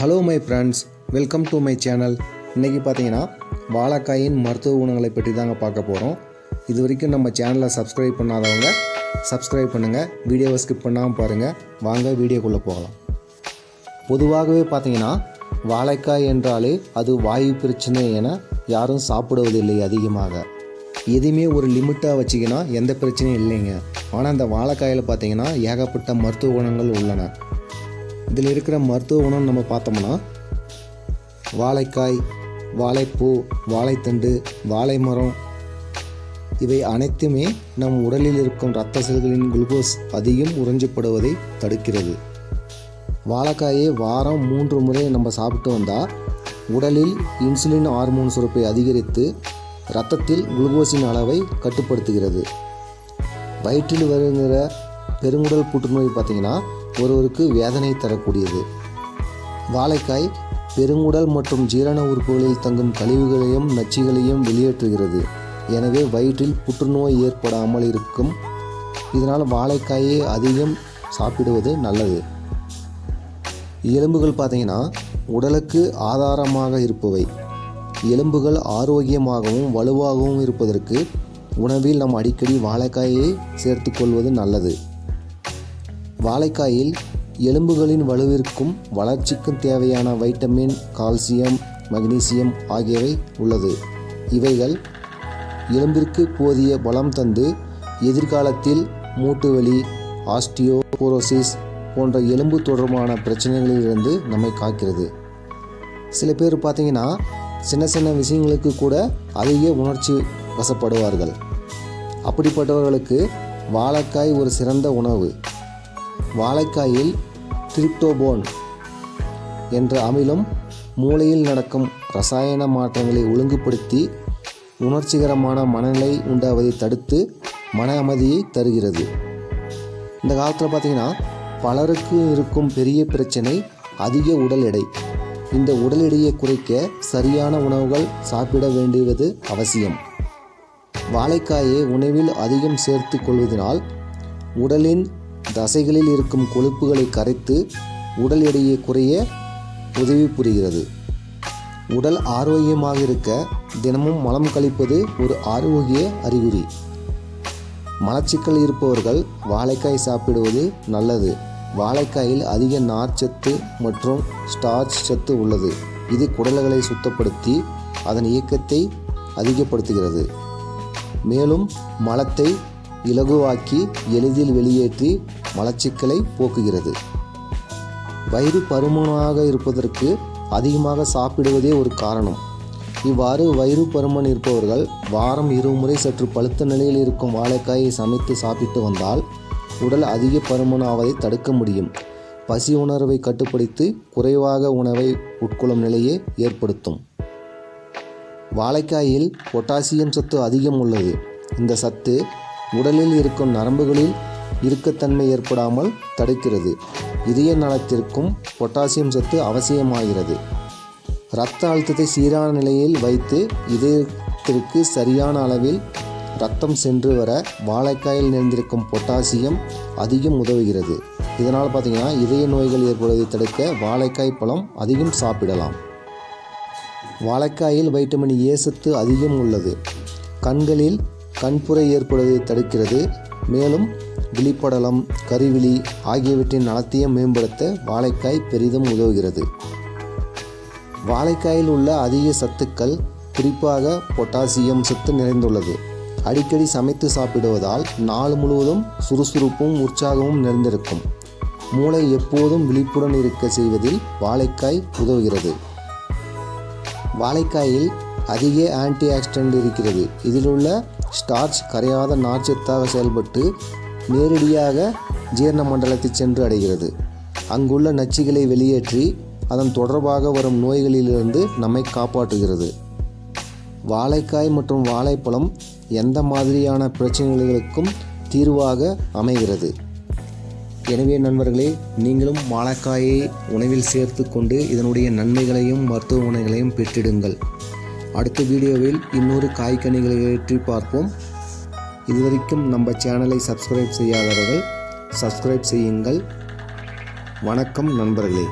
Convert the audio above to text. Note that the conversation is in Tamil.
Hello my friends welcome to my channel இன்றைக்கி பார்த்தீங்கன்னா வாழைக்காயின் மருத்துவ குணங்களை பற்றி தாங்க பார்க்க போகிறோம் இது வரைக்கும் நம்ம சேனலை சப்ஸ்கிரைப் பண்ணாதவங்க சப்ஸ்கிரைப் பண்ணுங்கள் வீடியோவை ஸ்கிப் பண்ணாமல் பாருங்கள் வாங்க வீடியோக்குள்ளே போகலாம். பொதுவாகவே பார்த்தீங்கன்னா வாழைக்காய் என்றாலே அது வாயு பிரச்சனை என யாரும் சாப்பிடுவதில்லை அதிகமாக. எதையுமே ஒரு லிமிட்டாக வச்சிங்கன்னா எந்த பிரச்சனையும் இல்லைங்க. ஆனால் இந்த வாழைக்காயில் பார்த்தீங்கன்னா ஏகப்பட்ட மருத்துவ குணங்கள் உள்ளன. இதில் இருக்கிற மருத்துவ குணம் நம்ம பார்த்தோம்னா வாழைக்காய் வாழைப்பூ வாழைத்தண்டு வாழை மரம் இவை அனைத்துமே நம் உடலில் இருக்கும் இரத்த செல்களின் குளுக்கோஸ் அதிகம் உறிஞ்சப்படுவதை தடுக்கிறது. வாழைக்காயை வாரம் மூன்று முறை நம்ம சாப்பிட்டு வந்தால் உடலில் இன்சுலின் ஹார்மோன் சுரப்பை அதிகரித்து இரத்தத்தில் குளுக்கோஸின் அளவை கட்டுப்படுத்துகிறது. வயிற்றில் வருகிற பெருங்குடல் புற்றுநோய் பார்த்திங்கன்னா ஒருவருக்கு வேதனை தரக்கூடியது. வாழைக்காய் பெருங்குடல் மற்றும் ஜீரண உறுப்புகளில் தங்கும் கழிவுகளையும் நச்சுகளையும் வெளியேற்றுகிறது. எனவே வயிற்றில் புற்றுநோய் ஏற்படாமல் இருக்கும். இதனால் வாழைக்காயை அதிகம் சாப்பிடுவது நல்லது. எலும்புகள் பார்த்தீங்கன்னா உடலுக்கு ஆதாரமாக இருப்பவை. எலும்புகள் ஆரோக்கியமாகவும் வலுவாகவும் இருப்பதற்கு உணவில் நாம் அடிக்கடி வாழைக்காயை சேர்த்துக்கொள்வது நல்லது. வாழைக்காயில் எலும்புகளின் வலுவிற்கும் வளர்ச்சிக்கும் தேவையான வைட்டமின் கால்சியம் மக்னீசியம் ஆகியவை உள்ளது. இவைகள் எலும்பிற்கு போதிய பலம் தந்து எதிர்காலத்தில் மூட்டு வலி ஆஸ்டியோபோரோசிஸ் போன்ற எலும்பு தொடர்பான பிரச்சனைகளிலிருந்து நம்மை காக்கிறது. சில பேர் பார்த்தீங்கன்னா சின்ன சின்ன விஷயங்களுக்கு கூட அதிக உணர்ச்சி வசப்படுவார்கள். அப்படிப்பட்டவர்களுக்கு வாழைக்காய் ஒரு சிறந்த உணவு. வாழைக்காயில் திரிப்டோபோன் என்ற அமிலம் மூளையில் நடக்கும் ரசாயன மாற்றங்களை ஒழுங்குபடுத்தி உணர்ச்சிகரமான மனநிலை உண்டாவதை தடுத்து மன அமைதியை தருகிறது. இந்த காலத்தில் பார்த்திங்கன்னா பலருக்கு இருக்கும் பெரிய பிரச்சனை அதிக உடல் எடை. இந்த உடல் எடையை குறைக்க சரியான உணவுகள் சாப்பிட வேண்டியது அவசியம். வாழைக்காயை உணவில் அதிகம் சேர்த்து கொள்வதனால் உடலின் தசைகளில் இருக்கும் கொழுப்புகளை கரைத்து உடல் எடையை குறைய உதவி புரிகிறது. உடல் ஆரோக்கியமாக இருக்க தினமும் மலம் கழிப்பது ஒரு ஆரோக்கிய அறிகுறி. மலச்சிக்கல் இருப்பவர்கள் வாழைக்காய் சாப்பிடுவது நல்லது. வாழைக்காயில் அதிக நார்ச்சத்து மற்றும் ஸ்டார்ச் சத்து உள்ளது. இது குடல்களை சுத்தப்படுத்தி அதன் இயக்கத்தை அதிகப்படுத்துகிறது. மேலும் மலத்தை இலகுவாக்கி எளிதில் வெளியேற்றி மலச்சிக்கலை போக்குகிறது. வயிறு பருமனாக இருப்பதற்கு அதிகமாக சாப்பிடுவதே ஒரு காரணம். இவ்வாறு வயிறு பருமன் இருப்பவர்கள் வாரம் இருமுறை சற்று பழுத்த நிலையில் இருக்கும் வாழைக்காயை சமைத்து சாப்பிட்டு வந்தால் உடல் அதிக பருமன் ஆவதை தடுக்க முடியும். பசி உணர்வை கட்டுப்படுத்தி குறைவாக உணவை உட்கொள்ளும் நிலையை ஏற்படுத்தும். வாழைக்காயில் பொட்டாசியம் சத்து அதிகம் உள்ளது. இந்த சத்து உடலில் இருக்கும் நரம்புகளில் இறுக்கத்தன்மை ஏற்படாமல் தடுக்கிறது. இதய நலத்திற்கும் பொட்டாசியம் சத்து அவசியமாகிறது. இரத்த அழுத்தத்தை சீரான நிலையில் வைத்து இதயத்திற்கு சரியான அளவில் ரத்தம் சென்று வர வாழைக்காயில் நிறைந்திருக்கும் பொட்டாசியம் அதிகம் உதவுகிறது. இதனால் பார்த்திங்கன்னா இதய நோய்கள் ஏற்படுவதை தடுக்க வாழைக்காய் பழம் அதிகம் சாப்பிடலாம். வாழைக்காயில் வைட்டமின் ஏ சத்து அதிகம் உள்ளது. கண்களில் கண்புரை ஏற்படுவதை தடுக்கிறது. மேலும் விழிப்படலம் கருவிழி ஆகியவற்றின் நலத்தையும் மேம்படுத்த வாழைக்காய் பெரிதும் உதவுகிறது. வாழைக்காயில் உள்ள அதிக சத்துக்கள் குறிப்பாக பொட்டாசியம் சத்து நிறைந்துள்ளது. அடிக்கடி சமைத்து சாப்பிடுவதால் நாள் முழுவதும் சுறுசுறுப்பும் உற்சாகமும் நிறைந்திருக்கும். மூளை எப்போதும் விழிப்புடன் இருக்க செய்வதில் வாழைக்காய் உதவுகிறது. வாழைக்காயில் அதிக ஆன்டி ஆக்சிடென்ட் இருக்கிறது. இதில் உள்ள ஸ்டார்ச் கரையாத நார்ச்சத்தாக செயல்பட்டு நேரடியாக ஜீரண மண்டலத்தை சென்று அடைகிறது. அங்குள்ள நச்சுகளை வெளியேற்றி அதன் தொடர்பாக வரும் நோய்களிலிருந்து நம்மை காப்பாற்றுகிறது. வாழைக்காய் மற்றும் வாழைப்பழம் எந்த மாதிரியான பிரச்சனைகளுக்கும் தீர்வாக அமைகிறது. எனவே நண்பர்களே நீங்களும் வாழைக்காயை உணவில் சேர்த்து கொண்டு இதனுடைய நன்மைகளையும் மருத்துவ குணங்களையும் பெற்றிடுங்கள். அடுத்த வீடியோவில் இன்னொரு காய்கனிகளை ஏற்றி பார்ப்போம். இதுவரைக்கும் நம்ம சேனலை சப்ஸ்கிரைப் செய்யாதவர்கள் சப்ஸ்கிரைப் செய்யுங்கள். வணக்கம் நண்பர்களே.